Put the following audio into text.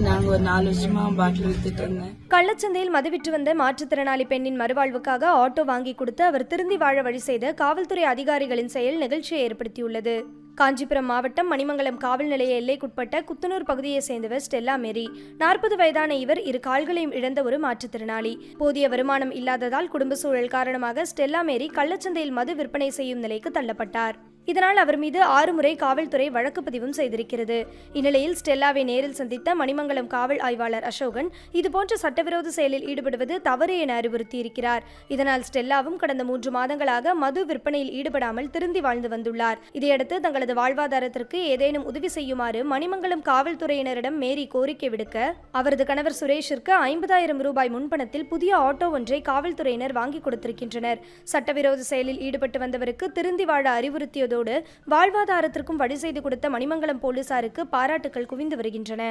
ஒரு நாலு பாட்டில் இருந்தேன். கள்ளச்சந்தையில் மது விற்று வந்த மாற்றுத்திறனாளி பெண்ணின் மறுவாழ்வுக்காக ஆட்டோ வாங்கி கொடுத்து அவர் திருந்தி வாழ வழி செய்த காவல்துறை அதிகாரிகளின் செயல் நிகழ்ச்சியை ஏற்படுத்தியுள்ளது. காஞ்சிபுரம் மாவட்டம் மணிமங்கலம் காவல் நிலைய எல்லைக்குட்பட்ட குத்தனூர் பகுதியை சேர்ந்தவர் ஸ்டெல்லா மேரி. நாற்பது வயதான இவர் இரு கால்களையும் இழந்த ஒரு மாற்றுத்திறனாளி. போதிய வருமானம் இல்லாததால் குடும்ப சூழல் காரணமாக ஸ்டெல்லா மேரி கள்ளச்சந்தையில் மது விற்பனை செய்யும் நிலைக்கு தள்ளப்பட்டார். இதனால் அவர் மீது ஆறு முறை காவல்துறை வழக்கு பதிவும் செய்திருக்கிறது. இந்நிலையில் ஸ்டெல்லாவை நேரில் சந்தித்த மணிமங்கலம் காவல் ஆய்வாளர் அசோகன் இதுபோன்ற சட்டவிரோத செயலில் ஈடுபடுவது தவறு என அறிவுறுத்தியிருக்கிறார். இதனால் ஸ்டெல்லாவும் கடந்த மூன்று மாதங்களாக மது விற்பனையில் ஈடுபடாமல் திருந்தி வாழ்ந்து வந்துள்ளார். இதையடுத்து தங்களது வாழ்வாதாரத்திற்கு ஏதேனும் உதவி செய்யுமாறு மணிமங்கலம் காவல்துறையினரிடம் மேரி கோரிக்கை விடுக்க அவரது கணவர் சுரேஷிற்கு ஐம்பதாயிரம் ரூபாய் முன்பணத்தில் புதிய ஆட்டோ ஒன்றை காவல்துறையினர் வாங்கி கொடுத்திருக்கின்றனர். சட்டவிரோத செயலில் ஈடுபட்டு வந்தவருக்கு திருந்தி வாழ அறிவுறுத்தியதோடு வாழ்வாதாரத்திற்கும் வழி செய்து கொடுத்த மணிமங்கலம் போலீசாருக்கு பாராட்டுக்கள் குவிந்து வருகின்றன.